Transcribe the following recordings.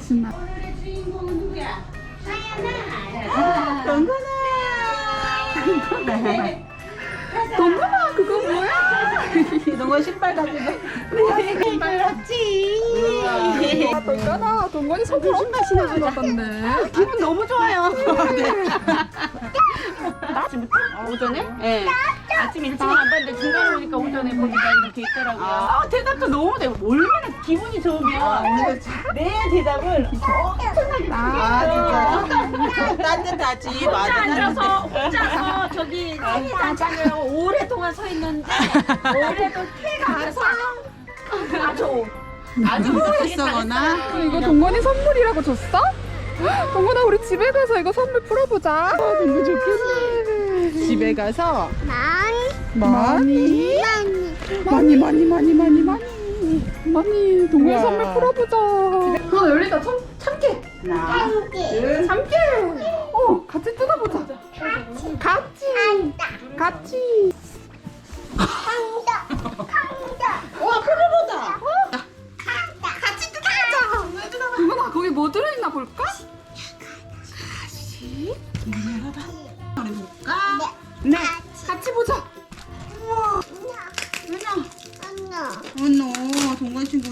신나. 동건아. 동건아 그거 뭐야? 동건 신발 가지고. 그렇지. 아, 동건아 동건이 선물 엄청 신나게 받았네. 기분 너무 좋아요. 아침부터? 오전에? 네. 아침 일찍 안 봤는데 중간에 보니까 오전에 보니까 이렇게 있더라고요. 아, 대답도 너무 돼. 얼마나 기분이 좋으면 내 대답을 아 진짜 따뜻하지. 혼자. 앉아서 혼자서 저기 생일 단장이라고 오랫동안 서 있는데 올해도 태가 와서 아주 아주 모르겠어거나. 그럼 이거 동건이 선물이라고 줬어? 동건아 우리 집에 가서 이거 선물 풀어보자. 너무 좋겠네. 집에 가서 많이 많이 많이 많이 많이 많이 많이 우와. 선물 풀어보자. 어 열리다 참 참깨 하나, 둘, 참깨. 어 같이 뜯어보자. 같이 같이.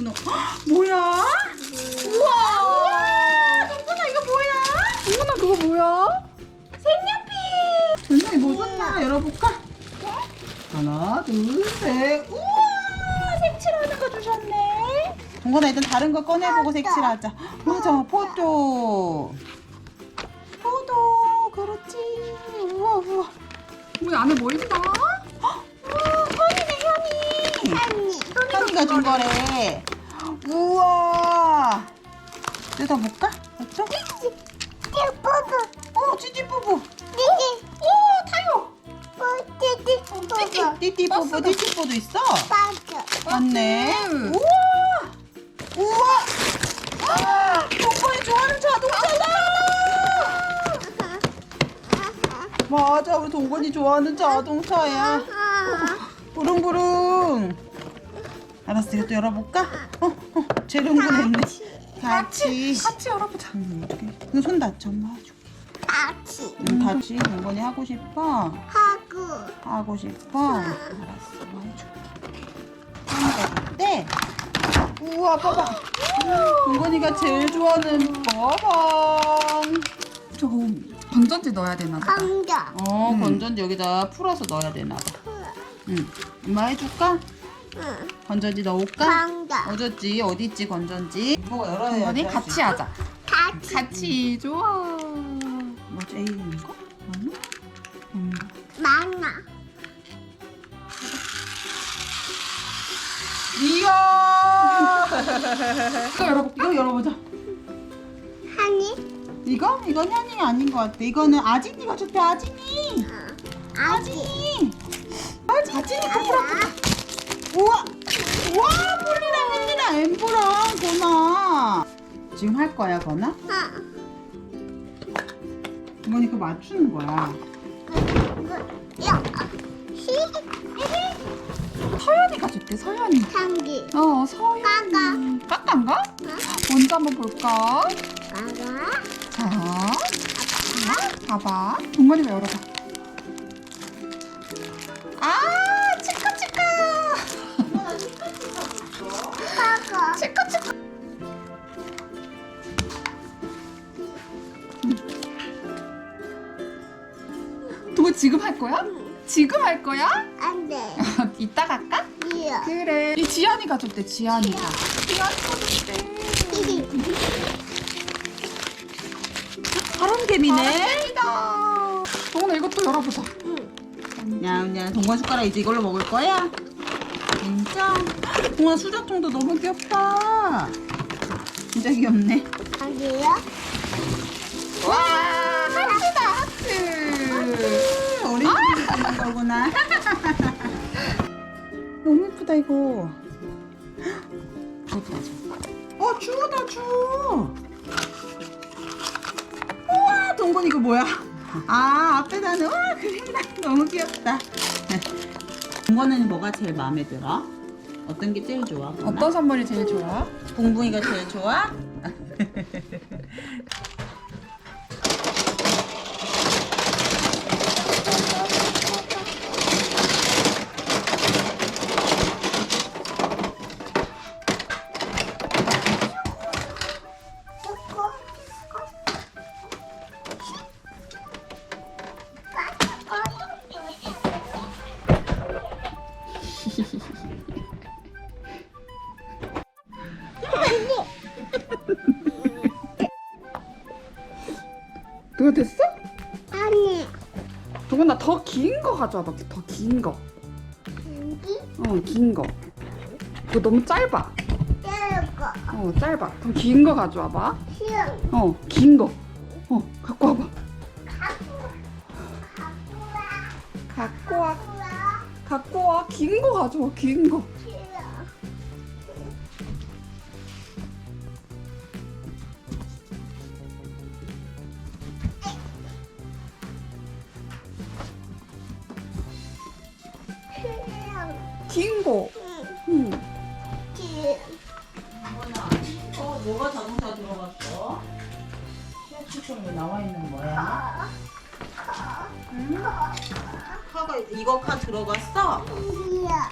동건 친구 너. 뭐야? 우와! 동건아, 이거 뭐야? 동건아 그거 뭐야? 전상이 뭐 줬나? 열어볼까? 하나, 둘, 셋. 우와! 색칠하는 거 주셨네. 동건아, 일단 다른 거 꺼내보고 색칠하자. 맞아, 포도. 포도, 그렇지. 우와, 우와. 우리 안에 뭐 있나? 우와, 현이네, 현이. 현이가 준 거래. 우와. 뜯어볼까? 맞죠? 어, 찌찌뿌부. 오, 타요. 띠띠, 띠띠뿌부, 띠띠뿌도 있어. 맞네. 음. 우와! 우와! 아, 동건이 좋아하는 자동차다! 맞아, 우리 동건이 좋아하는 자동차야. 부릉부릉. 알았어, 이것도 열어볼까? 어, 어, 흥분했네. 같이. 같이 열어보자. 음, 어떡해. 이거 손 다쳐, 엄마 해줄게. 응, 같이 동건이 하고 싶어. 하고 싶어. 알았어, 엄마 해줄게. 하는 때 우와, 봐봐. 동건이가 제일 좋아하는 빠방. 저거 건전지 넣어야 되나 봐. 어, 음. 건전지 여기다 풀어서 넣어야 되나 봐. 응. 엄마 해줄까? 건전지 넣을까? 어졌지? 어디 있지 건전지? 이거 열어야지. 건전지 같이. 하자. 같이 좋아. 뭐지? A인가? 아니? 음. 이야! 이거 열어볼까? 이거 열어보자. 이거? 이건 현이 아닌 것 같아. 이거는 아진이가 좋대. 아진이. 아진이. 아진이. 아진이가 풀어보자. 우와. 우와, 폴리랑 헨리랑 엠보랑 거나. 지금 할 거야, 거나? 이거니 그 맞추는 거야. 서연이가 줄게 서연이. 어 서연이. 까까인가? 먼저 한번 볼까? 자. 봐봐. 동건이가 열어봐. 아 동건 지금 할 거야? 지금 할 거야? 이따 갈까? 그래. 이 지안이가 줬대 지안이가. 지안이가 줬대. 바람개미네. 다 동건아 이것도 열어보자. 냠냠 동건 숟가락 이제 이걸로 먹을 거야? 진짜? 동원 수저통도 너무 귀엽다. 진짜 귀엽네. 와 하트다 하트. 어린이집에 쓰는 거구나. 너무 예쁘다 이거. 예쁘다 저. 어 주다 주. 우와 동건 이거 뭐야? 아 앞에다는 와 그림다 너무 귀엽다. 동건은 뭐가 제일 마음에 들어? 어떤 게 제일 좋아? 어떤 선물이 제일 좋아? 붕붕이가 제일 좋아? 그거 됐어? 아니. 동훈아 더 긴 거 가져와봐. 더 긴 거. 여기 어, 긴 거. 그거 너무 짧아. 떼고 어, 짧아. 그럼 긴 거 가져와봐. 시험 어, 긴 거. 어, 갖고 와봐. 긴 거 가져와. 긴 거. 긴 거. 응. 어, 뭐가 자동차 들어갔어? 시야축성 왜 나와 있는 거야? 응? 카가 이거 카 들어갔어? 야